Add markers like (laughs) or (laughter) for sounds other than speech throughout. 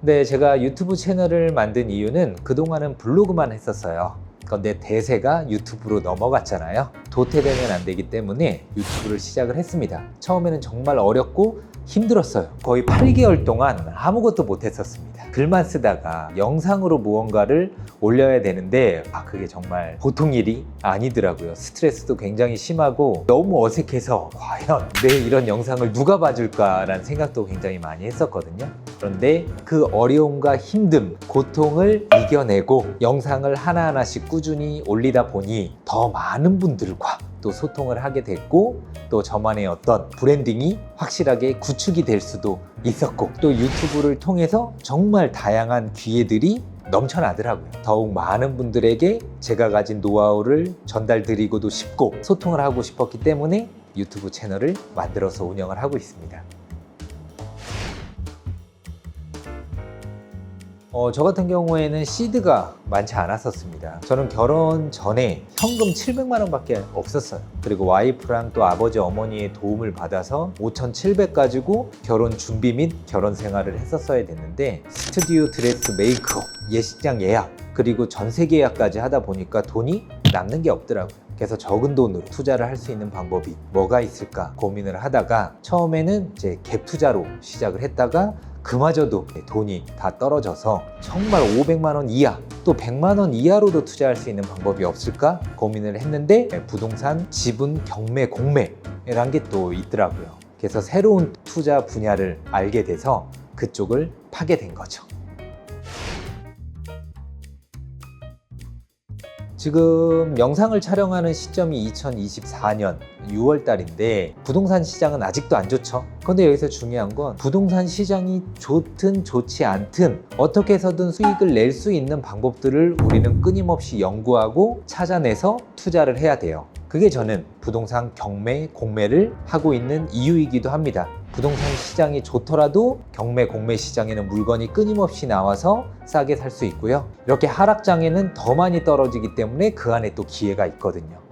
근데 제가 유튜브 채널을 만든 이유는 그동안은 블로그만 했었어요. 그런데 대세가 유튜브로 넘어갔잖아요. 도태되면 안 되기 때문에 유튜브를 시작을 했습니다. 처음에는 정말 어렵고 힘들었어요. 거의 8개월 동안 아무것도 못 했었습니다. 글만 쓰다가 영상으로 무언가를 올려야 되는데 아 그게 정말 보통 일이 아니더라고요. 스트레스도 굉장히 심하고 너무 어색해서 과연 내 이런 영상을 누가 봐줄까라는 생각도 굉장히 많이 했었거든요. 그런데 그 어려움과 힘듦, 고통을 이겨내고 영상을 하나하나씩 꾸준히 올리다 보니 더 많은 분들과 또 소통을 하게 됐고 또 저만의 어떤 브랜딩이 확실하게 구축이 될 수도 있었고 또 유튜브를 통해서 정말 다양한 기회들이 넘쳐나더라고요. 더욱 많은 분들에게 제가 가진 노하우를 전달드리고도 싶고 소통을 하고 싶었기 때문에 유튜브 채널을 만들어서 운영을 하고 있습니다. 어, 저 같은 경우에는 시드가 많지 않았었습니다. 저는 결혼 전에 현금 700만 원밖에 없었어요. 그리고 와이프랑 또 아버지 어머니의 도움을 받아서 5,700 가지고 결혼 준비 및 결혼 생활을 했었어야 됐는데 스튜디오 드레스 메이크업, 예식장 예약, 그리고 전세 계약까지 하다 보니까 돈이 남는 게 없더라고요. 그래서 적은 돈으로 투자를 할 수 있는 방법이 뭐가 있을까 고민을 하다가 처음에는 이제 갭 투자로 시작을 했다가 그마저도 돈이 다 떨어져서 정말 500만 원 이하 또 100만 원 이하로도 투자할 수 있는 방법이 없을까 고민을 했는데 부동산 지분 경매 공매라는 게또 있더라고요. 그래서 새로운 투자 분야를 알게 돼서 그쪽을 파게 된 거죠. 지금 영상을 촬영하는 시점이 2024년 6월 달인데 부동산 시장은 아직도 안 좋죠. 그런데 여기서 중요한 건 부동산 시장이 좋든 좋지 않든 어떻게 해서든 수익을 낼 수 있는 방법들을 우리는 끊임없이 연구하고 찾아내서 투자를 해야 돼요. 그게 저는 부동산 경매, 공매를 하고 있는 이유이기도 합니다. 부동산 시장이 좋더라도 경매, 공매 시장에는 물건이 끊임없이 나와서 싸게 살 수 있고요. 이렇게 하락장에는 더 많이 떨어지기 때문에 그 안에 또 기회가 있거든요.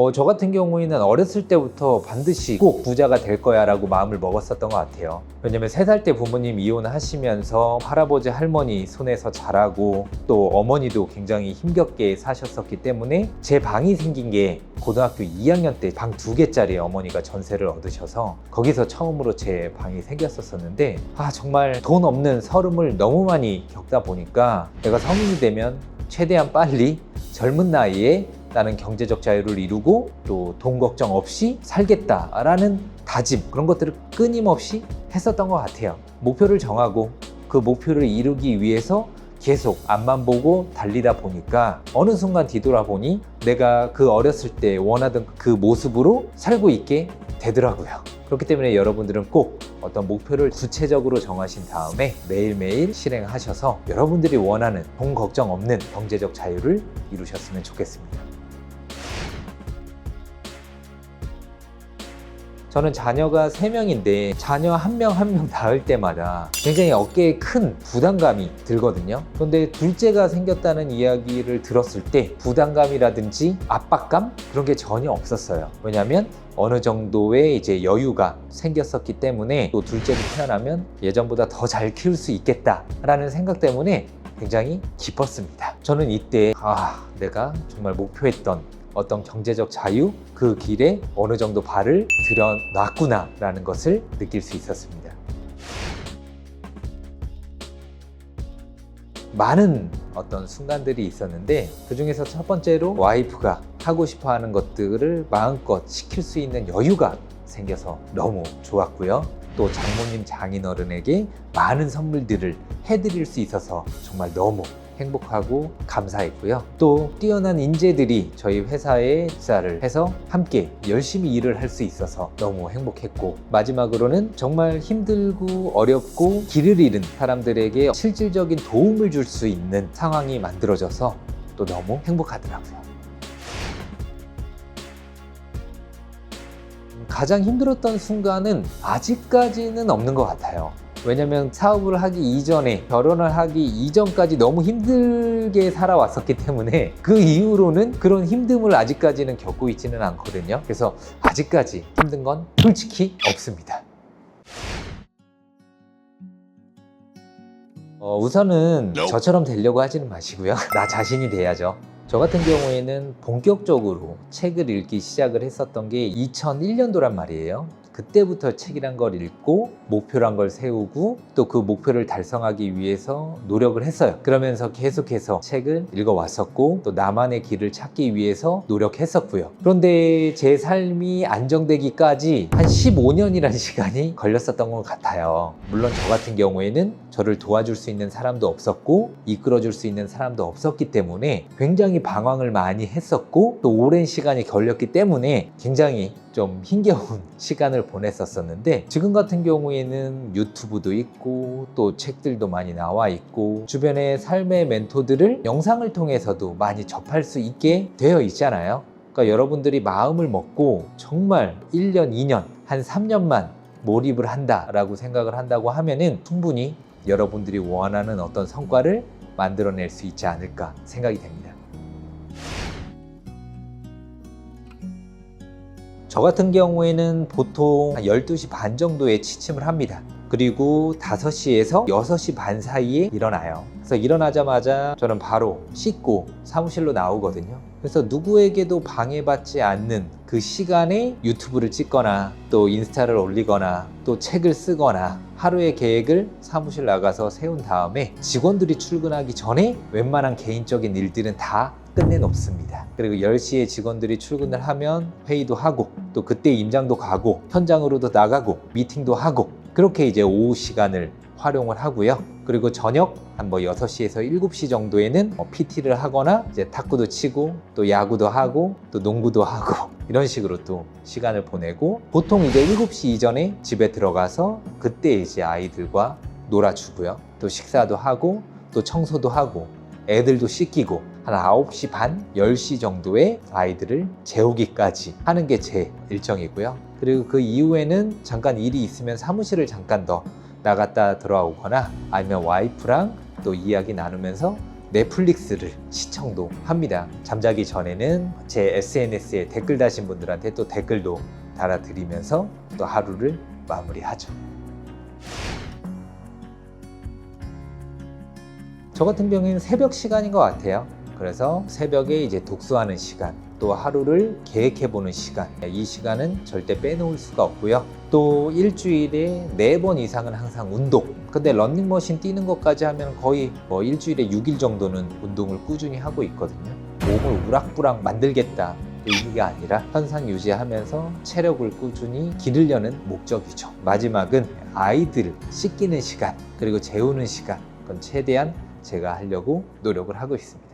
어, 저 같은 경우에는 어렸을 때부터 반드시 꼭 부자가 될 거야 라고 마음을 먹었었던 것 같아요. 왜냐면 세 살 때 부모님 이혼하시면서 할아버지 할머니 손에서 자라고 또 어머니도 굉장히 힘겹게 사셨었기 때문에 제 방이 생긴 게 고등학교 2학년 때 방 두 개짜리 어머니가 전세를 얻으셔서 거기서 처음으로 제 방이 생겼었었는데 아 정말 돈 없는 서름을 너무 많이 겪다 보니까 내가 성인이 되면 최대한 빨리 젊은 나이에 나는 경제적 자유를 이루고 또 돈 걱정 없이 살겠다라는 다짐 그런 것들을 끊임없이 했었던 것 같아요. 목표를 정하고 그 목표를 이루기 위해서 계속 앞만 보고 달리다 보니까 어느 순간 뒤돌아보니 내가 그 어렸을 때 원하던 그 모습으로 살고 있게 되더라고요. 그렇기 때문에 여러분들은 꼭 어떤 목표를 구체적으로 정하신 다음에 매일매일 실행하셔서 여러분들이 원하는 돈 걱정 없는 경제적 자유를 이루셨으면 좋겠습니다. 저는 자녀가 3명인데 자녀 한 명 한 명 낳을 때마다 굉장히 어깨에 큰 부담감이 들거든요. 그런데 둘째가 생겼다는 이야기를 들었을 때 부담감이라든지 압박감 그런 게 전혀 없었어요. 왜냐하면 어느 정도의 이제 여유가 생겼었기 때문에 또 둘째를 태어나면 예전보다 더 잘 키울 수 있겠다라는 생각 때문에 굉장히 기뻤습니다. 저는 이때 아 내가 정말 목표했던 어떤 경제적 자유 그 길에 어느 정도 발을 들여놨구나라는 것을 느낄 수 있었습니다. 많은 어떤 순간들이 있었는데 그 중에서 첫 번째로 와이프가 하고 싶어 하는 것들을 마음껏 시킬 수 있는 여유가 생겨서 너무 좋았고요. 또 장모님 장인어른에게 많은 선물들을 해드릴 수 있어서 정말 너무 행복하고 감사했고요. 또 뛰어난 인재들이 저희 회사에 입사를 해서 함께 열심히 일을 할 수 있어서 너무 행복했고 마지막으로는 정말 힘들고 어렵고 길을 잃은 사람들에게 실질적인 도움을 줄 수 있는 상황이 만들어져서 또 너무 행복하더라고요. 가장 힘들었던 순간은 아직까지는 없는 것 같아요. 왜냐면 사업을 하기 이전에 결혼을 하기 이전까지 너무 힘들게 살아왔었기 때문에 그 이후로는 그런 힘듦을 아직까지는 겪고 있지는 않거든요. 그래서 아직까지 힘든 건 솔직히 없습니다. 어, 우선은 저처럼 되려고 하지는 마시고요. (laughs) 나 자신이 돼야죠. 저 같은 경우에는 본격적으로 책을 읽기 시작을 했었던 게 2001년도란 말이에요. 그때부터 책이란 걸 읽고 목표란 걸 세우고 또 그 목표를 달성하기 위해서 노력을 했어요. 그러면서 계속해서 책을 읽어왔었고 또 나만의 길을 찾기 위해서 노력했었고요. 그런데 제 삶이 안정되기까지 한 15년이라는 (laughs) 시간이 걸렸었던 것 같아요. 물론 저 같은 경우에는 저를 도와줄 수 있는 사람도 없었고 이끌어줄 수 있는 사람도 없었기 때문에 굉장히 방황을 많이 했었고 또 오랜 시간이 걸렸기 때문에 굉장히 좀 힘겨운 (laughs) 시간을 보냈었었는데 지금 같은 경우에는 유튜브도 있고 또 책들도 많이 나와 있고 주변의 삶의 멘토들을 영상을 통해서도 많이 접할 수 있게 되어 있잖아요. 그러니까 여러분들이 마음을 먹고 정말 1년, 2년, 한 3년만 몰입을 한다라고 생각을 한다고 하면은 충분히 여러분들이 원하는 어떤 성과를 만들어낼 수 있지 않을까 생각이 됩니다. 저 같은 경우에는 보통 한 12시 반 정도에 취침을 합니다. 그리고 5시에서 6시 반 사이에 일어나요. 그래서 일어나자마자 저는 바로 씻고 사무실로 나오거든요. 그래서 누구에게도 방해받지 않는 그 시간에 유튜브를 찍거나 또 인스타를 올리거나 또 책을 쓰거나 하루의 계획을 사무실 나가서 세운 다음에 직원들이 출근하기 전에 웬만한 개인적인 일들은 다 끝내놓습니다. 그리고 10시에 직원들이 출근을 하면 회의도 하고 또 그때 임장도 가고 현장으로도 나가고 미팅도 하고 그렇게 이제 오후 시간을 활용을 하고요. 그리고 저녁 한 뭐 6시에서 7시 정도에는 뭐 PT를 하거나 이제 탁구도 치고 또 야구도 하고 또 농구도 하고 (laughs) 이런 식으로 또 시간을 보내고 보통 이제 7시 이전에 집에 들어가서 그때 이제 아이들과 놀아주고요. 또 식사도 하고 또 청소도 하고 애들도 씻기고 한 9시 반, 10시 정도에 아이들을 재우기까지 하는 게 제 일정이고요. 그리고 그 이후에는 잠깐 일이 있으면 사무실을 잠깐 더 나갔다 들어오거나 아니면 와이프랑 또 이야기 나누면서 넷플릭스를 시청도 합니다. 잠자기 전에는 제 SNS에 댓글 다신 분들한테 또 댓글도 달아드리면서 또 하루를 마무리하죠. 저 같은 경우에는 새벽 시간인 것 같아요. 그래서 새벽에 이제 독서하는 시간, 또 하루를 계획해보는 시간, 이 시간은 절대 빼놓을 수가 없고요. 또 일주일에 네 번 이상은 항상 운동. 근데 런닝머신 뛰는 것까지 하면 거의 뭐 일주일에 6일 정도는 운동을 꾸준히 하고 있거든요. 몸을 우락부락 만들겠다. 의미가 아니라 현상 유지하면서 체력을 꾸준히 기르려는 목적이죠. 마지막은 아이들 씻기는 시간, 그리고 재우는 시간. 그건 최대한 제가 하려고 노력을 하고 있습니다.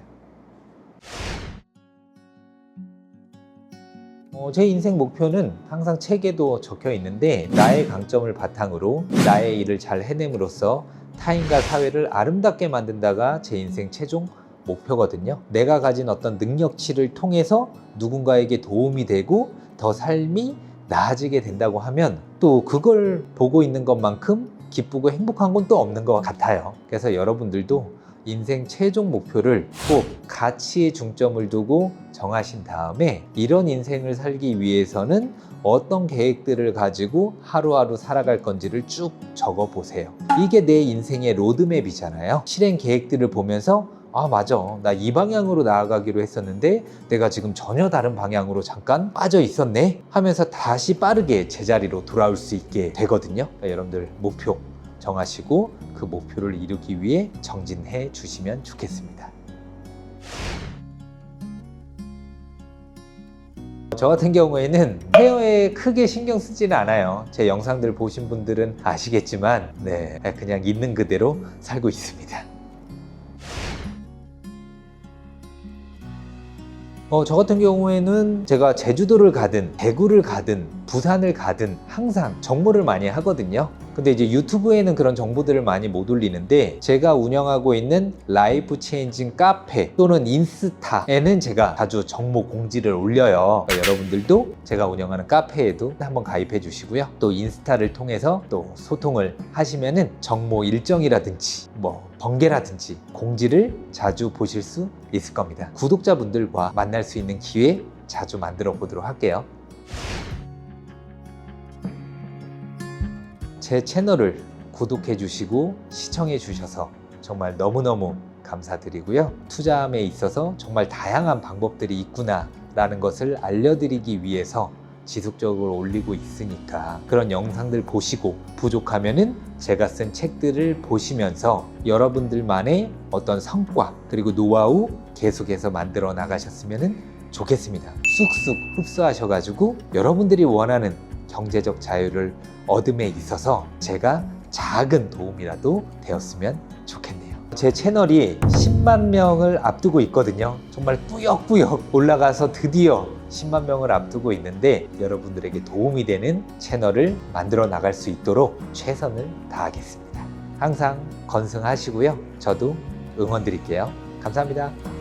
어, 제 인생 목표는 항상 책에도 적혀 있는데 나의 강점을 바탕으로 나의 일을 잘 해냄으로써 타인과 사회를 아름답게 만든다가 제 인생 최종 목표거든요. 내가 가진 어떤 능력치를 통해서 누군가에게 도움이 되고 더 삶이 나아지게 된다고 하면 또 그걸 보고 있는 것만큼 기쁘고 행복한 건 또 없는 것 같아요. 그래서 여러분들도 인생 최종 목표를 꼭 가치에 중점을 두고 정하신 다음에 이런 인생을 살기 위해서는 어떤 계획들을 가지고 하루하루 살아갈 건지를 쭉 적어 보세요. 이게 내 인생의 로드맵이잖아요. 실행 계획들을 보면서 아, 맞아. 나 이 방향으로 나아가기로 했었는데 내가 지금 전혀 다른 방향으로 잠깐 빠져 있었네? 하면서 다시 빠르게 제자리로 돌아올 수 있게 되거든요. 그러니까 여러분들 목표 정하시고 그 목표를 이루기 위해 정진해 주시면 좋겠습니다. 저 같은 경우에는 헤어에 크게 신경 쓰지는 않아요. 제 영상들 보신 분들은 아시겠지만, 네, 그냥 있는 그대로 살고 있습니다. 어, 저 같은 경우에는 제가 제주도를 가든 대구를 가든 부산을 가든 항상 정모를 많이 하거든요. 근데 이제 유튜브에는 그런 정보들을 많이 못 올리는데 제가 운영하고 있는 라이프 체인징 카페 또는 인스타에는 제가 자주 정모 공지를 올려요. 그러니까 여러분들도 제가 운영하는 카페에도 한번 가입해 주시고요. 또 인스타를 통해서 또 소통을 하시면은 정모 일정이라든지 뭐 번개라든지 공지를 자주 보실 수 있을 겁니다. 구독자분들과 만날 수 있는 기회 자주 만들어 보도록 할게요. 제 채널을 구독해 주시고 시청해 주셔서 정말 너무너무 감사드리고요. 투자함에 있어서 정말 다양한 방법들이 있구나라는 것을 알려드리기 위해서 지속적으로 올리고 있으니까 그런 영상들 보시고 부족하면은 제가 쓴 책들을 보시면서 여러분들만의 어떤 성과 그리고 노하우 계속해서 만들어 나가셨으면 좋겠습니다. 쑥쑥 흡수하셔가지고 여러분들이 원하는 경제적 자유를 얻음에 있어서 제가 작은 도움이라도 되었으면 좋겠네요. 제 채널이 10만 명을 앞두고 있거든요. 정말 뿌역뿌역 올라가서 드디어 10만 명을 앞두고 있는데 여러분들에게 도움이 되는 채널을 만들어 나갈 수 있도록 최선을 다하겠습니다. 항상 건승하시고요. 저도 응원 드릴게요. 감사합니다.